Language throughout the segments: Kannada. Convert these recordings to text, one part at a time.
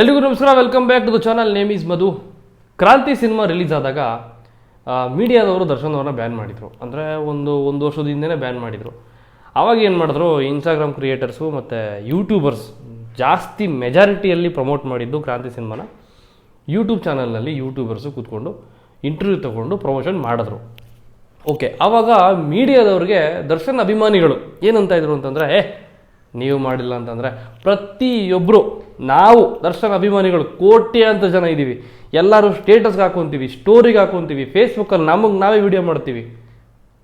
ಎಲ್ರಿಗೂ ನಮಸ್ಕಾರ. Welcome back to the channel name is Madhu Kranti cinema release ಆದಾಗ ಮೀಡಿಯಾದವರು ದರ್ಶನ್ ಬ್ಯಾನ್ ಮಾಡಿದರು. ಅಂದರೆ ಒಂದು ಒಂದು ವರ್ಷದ ಹಿಂದೆನೇ ಬ್ಯಾನ್ ಮಾಡಿದರು. ಆವಾಗ ಏನು ಮಾಡಿದ್ರು? ಇನ್ಸ್ಟಾಗ್ರಾಮ್ ಕ್ರಿಯೇಟರ್ಸು ಮತ್ತು ಯೂಟ್ಯೂಬರ್ಸ್ ಜಾಸ್ತಿ ಮೆಜಾರಿಟಿಯಲ್ಲಿ ಪ್ರಮೋಟ್ ಮಾಡಿದ್ದು ಕ್ರಾಂತಿ ಸಿನಿಮಾನ. ಯೂಟ್ಯೂಬ್ ಚಾನಲ್ನಲ್ಲಿ ಯೂಟ್ಯೂಬರ್ಸು ಕೂತ್ಕೊಂಡು ಇಂಟರ್ವ್ಯೂ ತೊಗೊಂಡು ಪ್ರಮೋಷನ್ ಮಾಡಿದ್ರು. ಓಕೆ ಆವಾಗ ಮೀಡಿಯಾದವ್ರಿಗೆ ದರ್ಶನ್ ಅಭಿಮಾನಿಗಳು ಏನಂತ ಇದ್ರು ಅಂತಂದರೆ, ಏ ನೀವು ಮಾಡಿಲ್ಲ ಅಂತಂದರೆ ಪ್ರತಿಯೊಬ್ಬರು ನಾವು ದರ್ಶನ ಅಭಿಮಾನಿಗಳು ಕೋಟ್ಯಾಂತ ಜನ ಇದ್ದೀವಿ. ಎಲ್ಲರೂ ಸ್ಟೇಟಸ್ಗೆ ಹಾಕೊತೀವಿ, ಸ್ಟೋರಿಗೆ ಹಾಕೊತೀವಿ, ಫೇಸ್ಬುಕ್ಕಲ್ಲಿ ನಮಗೆ ನಾವೇ ವಿಡಿಯೋ ಮಾಡ್ತೀವಿ.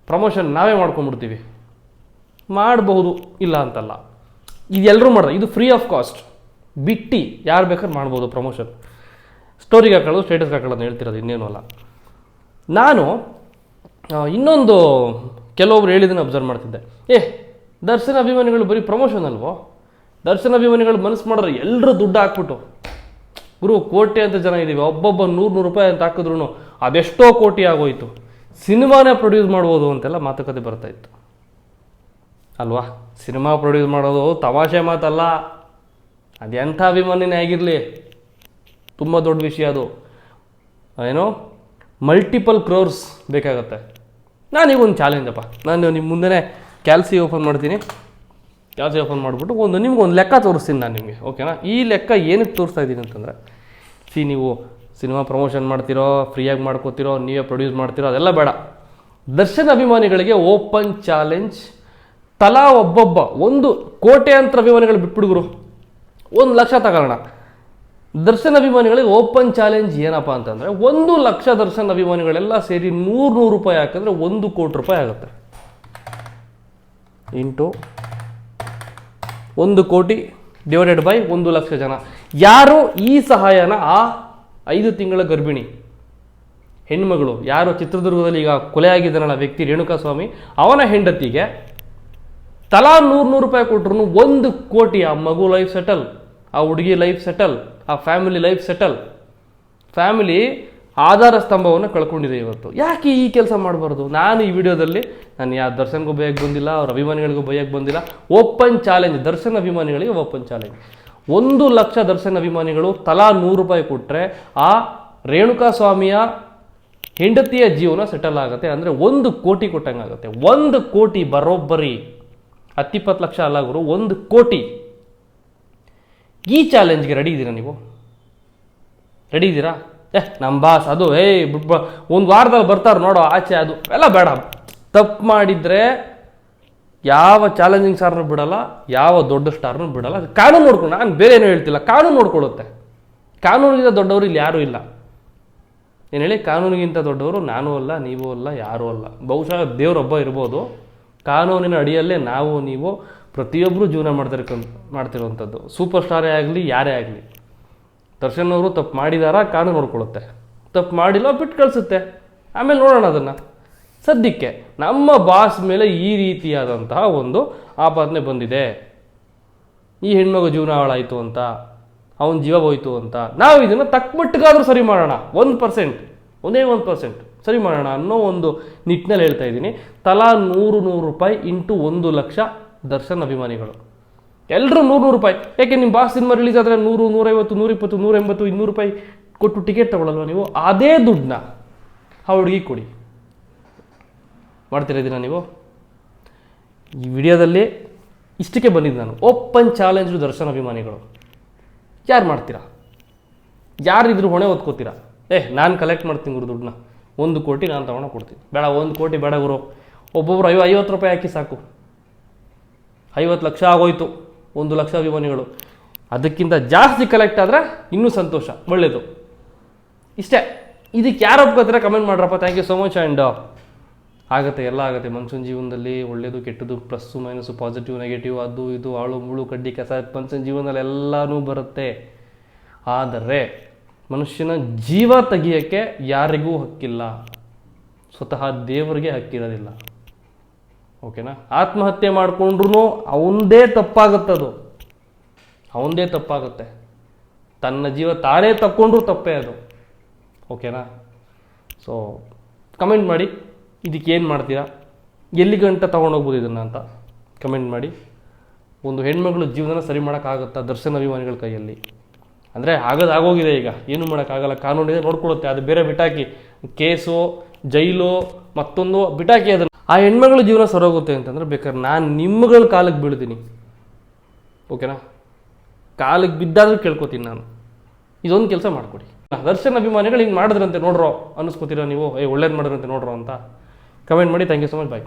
ಪ್ರಮೋಷನ್ ನಾವೇ ಮಾಡ್ಕೊಂಬಿಡ್ತೀವಿ ಮಾಡಬಹುದು ಇಲ್ಲ ಅಂತಲ್ಲ. ಇದೆಲ್ಲರೂ ಮಾಡ್ದೆ, ಇದು ಫ್ರೀ ಆಫ್ ಕಾಸ್ಟ್ ಬಿಟ್ಟು ಯಾರು ಬೇಕಾದ್ರೆ ಮಾಡ್ಬೋದು ಪ್ರಮೋಷನ್. ಸ್ಟೋರಿಗೆ ಹಾಕೊಳ್ಳೋದು, ಸ್ಟೇಟಸ್ಗೆ ಹಾಕೊಳ್ಳೋದು ಹೇಳ್ತಿರೋದು ಇನ್ನೇನು ಅಲ್ಲ. ನಾನು ಇನ್ನೊಂದು ಕೆಲವೊಬ್ರು ಹೇಳಿದ್ದನ್ನು ಅಬ್ಸರ್ವ್ ಮಾಡ್ತಿದ್ದೆ. ಏ ದರ್ಶನ್ ಅಭಿಮಾನಿಗಳು ಬರೀ ಪ್ರಮೋಷನ್ ಅಲ್ವೋ? ದರ್ಶನ ಅಭಿಮಾನಿಗಳು ಮನಸ್ಸು ಮಾಡಿದ್ರೆ ಎಲ್ಲರೂ ದುಡ್ಡು ಹಾಕ್ಬಿಟ್ಟು, ಗುರು ಕೋಟಿ ಅಂತ ಜನ ಇದ್ದೀವಿ, ಒಬ್ಬೊಬ್ಬ ನೂರು ನೂರು ರೂಪಾಯಿ ಅಂತ ಹಾಕಿದ್ರು ಅದೆಷ್ಟೋ ಕೋಟಿ ಆಗೋಯ್ತು. ಸಿನಿಮಾನೇ ಪ್ರೊಡ್ಯೂಸ್ ಮಾಡ್ಬೋದು ಅಂತೆಲ್ಲ ಮಾತುಕತೆ ಬರ್ತಾ ಇತ್ತು. ಅಲ್ವಾ? ಸಿನಿಮಾ ಪ್ರೊಡ್ಯೂಸ್ ಮಾಡೋದು ತಮಾಷೆ ಮಾತಲ್ಲ. ಅದೆಂಥ ಅಭಿಮಾನಿನೇ ಆಗಿರಲಿ? ತುಂಬ ದೊಡ್ಡ ವಿಷಯ ಅದು. ಏನೋ? ಮಲ್ಟಿಪಲ್ ಕ್ರೋರ್ಸ್ ಬೇಕಾಗತ್ತೆ. ನಾನೀಗ ಒಂದು ಚಾಲೆಂಜ್ ಅಪ್ಪ. ನಾನು ನಿಮ್ಮ ಮುಂದೆನೇ ಕ್ಯಾಲ್ಸಿ ಓಪನ್ ಮಾಡ್ತೀನಿ. ಕ್ಯಾಲ್ಸಿ ಓಪನ್ ಮಾಡಿಬಿಟ್ಟು ಒಂದು ನಿಮ್ಗೆ ಒಂದು ಲೆಕ್ಕ ತೋರಿಸ್ತೀನಿ ನಾನು ನಿಮಗೆ ಓಕೆನಾ ಈ ಲೆಕ್ಕ ಏನಕ್ಕೆ ತೋರಿಸ್ತಾ ಇದ್ದೀನಿ ಅಂತಂದರೆ ಸಿ ನೀವು ಸಿನಿಮಾ ಪ್ರಮೋಷನ್ ಮಾಡ್ತಿರೋ ಫ್ರೀಯಾಗಿ ಮಾಡ್ಕೋತಿರೋ, ನೀವೇ ಪ್ರೊಡ್ಯೂಸ್ ಮಾಡ್ತಿರೋ, ಅದೆಲ್ಲ ಬೇಡ. ದರ್ಶನ್ ಅಭಿಮಾನಿಗಳಿಗೆ ಓಪನ್ ಚಾಲೆಂಜ್ ತಲಾ ಒಬ್ಬೊಬ್ಬ, ಒಂದು ಕೋಟ್ಯಾಂತರ ಅಭಿಮಾನಿಗಳು ಬಿಟ್ಬಿಡುಗರು ಒಂದು ಲಕ್ಷ ತಗೊಳ್ಳೋಣ ದರ್ಶನ್ ಅಭಿಮಾನಿಗಳಿಗೆ ಓಪನ್ ಚಾಲೆಂಜ್ ಏನಪ್ಪ ಅಂತಂದರೆ, ಒಂದು ಲಕ್ಷ ದರ್ಶನ್ ಅಭಿಮಾನಿಗಳೆಲ್ಲ ಸೇರಿ ನೂರು ನೂರು ರೂಪಾಯಿ ಹಾಕಿದ್ರೆ ಒಂದು ಕೋಟಿ ರೂಪಾಯಿ ಆಗುತ್ತೆ. ಇಂಟು ಒಂದು ಕೋಟಿ ಡಿವೈಡೆಡ್ ಬೈ ಒಂದು ಲಕ್ಷ ಜನ. ಯಾರು ಈ ಸಹಾಯನ ಆ ಐದು ತಿಂಗಳ ಗರ್ಭಿಣಿ ಹೆಣ್ಮಗಳು, ಯಾರು ಚಿತ್ರದುರ್ಗದಲ್ಲಿ ಈಗ ಕೊಲೆಯಾಗಿದ್ದಾನಲ್ಲ ವ್ಯಕ್ತಿ ರೇಣುಕಾಸ್ವಾಮಿ, ಅವನ ಹೆಂಡತಿಗೆ ತಲಾ ನೂರು ನೂರು ರೂಪಾಯಿ ಕೊಟ್ಟರು ಒಂದು ಕೋಟಿ ಆ ಮಗು ಲೈಫ್ ಸೆಟಲ್ ಆ ಹುಡುಗಿ ಲೈಫ್ ಸೆಟಲ್ ಆ ಫ್ಯಾಮಿಲಿ ಲೈಫ್ ಸೆಟಲ್ ಫ್ಯಾಮಿಲಿ ಆಧಾರ ಸ್ತಂಭವನ್ನು ಕಳ್ಕೊಂಡಿದೆ ಇವತ್ತು. ಯಾಕೆ ಈ ಕೆಲಸ ಮಾಡಬಾರ್ದು? ನಾನು ಈ ವಿಡಿಯೋದಲ್ಲಿ, ನಾನು ಯಾವ ದರ್ಶನ್ಗೂ ಬೈಯಕ್ಕೆ ಬಂದಿಲ್ಲ, ಅವ್ರ ಅಭಿಮಾನಿಗಳಿಗೂ ಬೈಯಕ್ಕೆ ಬಂದಿಲ್ಲ. ಓಪನ್ ಚಾಲೆಂಜ್, ದರ್ಶನ್ ಅಭಿಮಾನಿಗಳಿಗೆ ಓಪನ್ ಚಾಲೆಂಜ್. ಒಂದು ಲಕ್ಷ ದರ್ಶನ್ ಅಭಿಮಾನಿಗಳು ತಲಾ ನೂರು ರೂಪಾಯಿ ಕೊಟ್ಟರೆ ಆ ರೇಣುಕಾ ಸ್ವಾಮಿಯ ಹೆಂಡತಿಯ ಜೀವನ ಸೆಟಲ್ ಆಗುತ್ತೆ. ಅಂದರೆ ಒಂದು ಕೋಟಿ ಕೊಟ್ಟಂಗೆ ಆಗುತ್ತೆ ಒಂದು ಕೋಟಿ ಬರೋಬ್ಬರಿ. ಹತ್ತಿಪ್ಪತ್ತು ಲಕ್ಷ ಅಲ್ಲ ಒಂದು ಕೋಟಿ. ಈ ಚಾಲೆಂಜ್ಗೆ ರೆಡಿ ಇದ್ದೀರಾ ನೀವು? ರೆಡಿ ಇದ್ದೀರಾ ಏ ನಮ್ಮ ಬಾಸ್, ಅದು ಏಯ್ ಒಂದು ವಾರದಲ್ಲಿ ಬರ್ತಾರೆ ನೋಡೋ, ಆಚೆ ಅದು, ಎಲ್ಲ ಬೇಡ. ತಪ್ಪು ಮಾಡಿದರೆ ಯಾವ ಚಾಲೆಂಜಿಂಗ್ ಸ್ಟಾರ್ನು ಬಿಡಲ್ಲ, ಯಾವ ದೊಡ್ಡ ಸ್ಟಾರ್ನು ಬಿಡಲ್ಲ. ಕಾನೂನು ನೋಡ್ಕೊಂಡು, ನಾನು ಬೇರೆ ಏನೂ ಹೇಳ್ತಿಲ್ಲ, ಕಾನೂನು ನೋಡ್ಕೊಳ್ಳುತ್ತೆ. ಕಾನೂನಿಗಿಂತ ದೊಡ್ಡವರು ಇಲ್ಲಿ ಯಾರೂ ಇಲ್ಲ. ಏನು ಹೇಳಿ, ಕಾನೂನಿಗಿಂತ ದೊಡ್ಡವರು ನಾನು ಅಲ್ಲ, ನೀವೂ ಅಲ್ಲ, ಯಾರೂ ಅಲ್ಲ. ಬಹುಶಃ ದೇವರೊಬ್ಬ ಇರ್ಬೋದು. ಕಾನೂನಿನ ಅಡಿಯಲ್ಲೇ ನಾವು, ನೀವು ಪ್ರತಿಯೊಬ್ಬರು ಜೀವನ ಮಾಡ್ತಿರ್ಕೊಂಡ್ ಮಾಡ್ತಿರುವಂಥದ್ದು. ಸೂಪರ್ ಸ್ಟಾರೇ ಆಗಲಿ, ಯಾರೇ ಆಗಲಿ. ದರ್ಶನ್ ಅವರು ತಪ್ಪು ಮಾಡಿದಾರ ಕಾನೂನು ನೋಡ್ಕೊಳ್ಳುತ್ತೆ. ತಪ್ಪು ಮಾಡಿಲ್ಲ ಬಿಟ್ಟು ಕಳಿಸುತ್ತೆ. ಆಮೇಲೆ ನೋಡೋಣ ಅದನ್ನು. ಸದ್ಯಕ್ಕೆ ನಮ್ಮ ಬಾಸ್ ಮೇಲೆ ಈ ರೀತಿಯಾದಂತಹ ಒಂದು ಆಪಾದನೆ ಬಂದಿದೆ. ಈ ಹೆಣ್ಮಗು ಜೀವನ ಹಾಳಾಯಿತು ಅಂತ, ಅವನ ಜೀವ ಹೋಯ್ತು ಅಂತ, ನಾವು ಇದನ್ನು ತಕ್ಕಮಟ್ಟಿಗಾದ್ರೂ ಸರಿ ಮಾಡೋಣ. ಒಂದು ಪರ್ಸೆಂಟ್, ಒಂದೇ ಒಂದು ಪರ್ಸೆಂಟ್ ಸರಿ ಮಾಡೋಣ ಅನ್ನೋ ಒಂದು ನಿಟ್ಟಿನಲ್ಲಿ ಹೇಳ್ತಾ ಇದ್ದೀನಿ. ತಲಾ ನೂರು ನೂರು ರೂಪಾಯಿ ಇಂಟು ಒಂದು ಲಕ್ಷ ದರ್ಶನ್ ಅಭಿಮಾನಿಗಳು. ಎಲ್ಲರೂ ನೂರು ನೂರು ರೂಪಾಯಿ. ಯಾಕೆ ನಿಮ್ಮ ಬಾಸ್ ಸಿನಿಮಾ ರಿಲೀಸ್ ಆದರೆ ನೂರು, ನೂರೈವತ್ತು, ನೂರಿಪ್ಪತ್ತು ನೂರ ಎಂಬತ್ತು ಇನ್ನೂರು ರೂಪಾಯಿ ಕೊಟ್ಟು ಟಿಕೆಟ್ ತಗೊಳ್ಳಲ್ವ ನೀವು? ಅದೇ ದುಡ್ಡನ್ನ ಆ ಹುಡುಗಿ ಕೊಡಿ. ಮಾಡ್ತೀರಾ ಇದನ್ನ ನೀವು? ಈ ವಿಡಿಯೋದಲ್ಲಿ ಇಷ್ಟಕ್ಕೆ ಬಂದಿದ್ದು ನಾನು. ಓಪನ್ ಚಾಲೆಂಜ್ ದರ್ಶನ್ ಅಭಿಮಾನಿಗಳು. ಯಾರು ಮಾಡ್ತೀರಾ? ಯಾರು ಇದ್ರ ಹೊಣೆ ಓದ್ಕೋತೀರಾ ಏ, ನಾನು ಕಲೆಕ್ಟ್ ಮಾಡ್ತೀನಿ ಗುರು ದುಡ್ಡನ್ನ. ಒಂದು ಕೋಟಿ ನಾನು ತೊಗೊಂಡು ಕೊಡ್ತೀನಿ. ಬೇಡ, ಒಂದು ಕೋಟಿ ಬೇಡ ಗುರು. ಒಬ್ಬೊಬ್ರು ಐವ, ಐವತ್ತು ರೂಪಾಯಿ ಹಾಕಿ ಸಾಕು. ಐವತ್ತು ಲಕ್ಷ ಆಗೋಯ್ತು. ಒಂದು ಲಕ್ಷ ಅಭಿಮಾನಿಗಳು. ಅದಕ್ಕಿಂತ ಜಾಸ್ತಿ ಕಲೆಕ್ಟ್ ಆದರೆ ಇನ್ನೂ ಸಂತೋಷ ಒಳ್ಳೆಯದು ಇಷ್ಟೇ. ಇದಕ್ಕೆ ಯಾರು ಒಪ್ಕೋತಾರೆ comment ಮಾಡ್ರಪ್ಪ. Thank you so much and ಆಗುತ್ತೆ, ಎಲ್ಲ ಆಗುತ್ತೆ. ಮನುಷ್ಯನ ಜೀವನದಲ್ಲಿ ಒಳ್ಳೆಯದು ಕೆಟ್ಟದ್ದು ಪ್ಲಸ್ಸು ಮೈನಸ್ಸು ಪಾಸಿಟಿವ್ ನೆಗೆಟಿವ್ ಅದು ಇದು, ಆಳು, ಮುಳು, ಕಡ್ಡಿ, ಕಸ ಮನುಷ್ಯನ ಜೀವನದಲ್ಲಿ ಎಲ್ಲನೂ ಬರುತ್ತೆ. ಆದರೆ, ಮನುಷ್ಯನ ಜೀವ ತೆಗಿಯೋಕ್ಕೆ ಯಾರಿಗೂ ಹಕ್ಕಿಲ್ಲ. ಸ್ವತಃ ದೇವರಿಗೆ ಹಕ್ಕಿರೋದಿಲ್ಲ. ಓಕೆನಾ? ಆತ್ಮಹತ್ಯೆ ಮಾಡಿಕೊಂಡ್ರು ತಪ್ಪಾಗುತ್ತೆ ತಪ್ಪಾಗುತ್ತದು ಅವನದೇ ತಪ್ಪಾಗುತ್ತೆ. ತನ್ನ ಜೀವ ತಾನೇ ತಕ್ಕೊಂಡ್ರೂ ತಪ್ಪೇ ಅದು. ಓಕೆನಾ? ಸೊ ಕಮೆಂಟ್ ಮಾಡಿ. ಇದಕ್ಕೆ ಏನು ಮಾಡ್ತೀರಾ? ಎಲ್ಲಿ ಗಂಟ ತೊಗೊಂಡೋಗ್ಬೋದು ಇದನ್ನು ಅಂತ ಕಮೆಂಟ್ ಮಾಡಿ. ಒಂದು ಹೆಣ್ಮಗಳು ಜೀವನ ಸರಿ ಮಾಡೋಕ್ಕಾಗುತ್ತಾ ದರ್ಶನ ಅಭಿಮಾನಿಗಳ ಕೈಯಲ್ಲಿ? ಅಂದರೆ ಆಗೋದು ಆಗೋಗಿದೆ ಈಗ. ಏನು ಮಾಡೋಕ್ಕಾಗಲ್ಲ. ಕಾನೂನಿದೆ ನೋಡ್ಕೊಳ್ಳುತ್ತೆ. ಅದು ಬೇರೆ ಬಿಟ್ಟಾಕಿ. ಕೇಸು ಜೈಲು ಮತ್ತೊಂದು ಬಿಟಾಕಿ ಅದನ್ನು ಆ ಹೆಣ್ಮಗಳ ಜೀವನ ಸರೋಗುತ್ತೆ ಅಂತಂದ್ರೆ ಬೇಕಾದ್ರೆ ನಾನು ನಿಮ್ಮಗಳ ಕಾಲಕ್ಕೆ ಬೀಳ್ದೀನಿ ಓಕೆನಾ? ಕಾಲಿಗೆ ಬಿದ್ದಾದ್ರೂ ಕೇಳ್ಕೊತೀನಿ ನಾನು. ಇದೊಂದು ಕೆಲಸ ಮಾಡಿಕೊಡಿ. ದರ್ಶನ್ ಅಭಿಮಾನಿಗಳು ಹಿಂಗೆ ಮಾಡಿದ್ರಂತೆ ನೋಡ್ರೋ, ಅನ್ನಿಸ್ಕೊತೀರಾ ನೀವು? ಏ, ಒಳ್ಳೇದು ಮಾಡಿದ್ರಂತೆ ನೋಡ್ರೋ ಅಂತ. ಕಮೆಂಟ್ ಮಾಡಿ thank you so much bye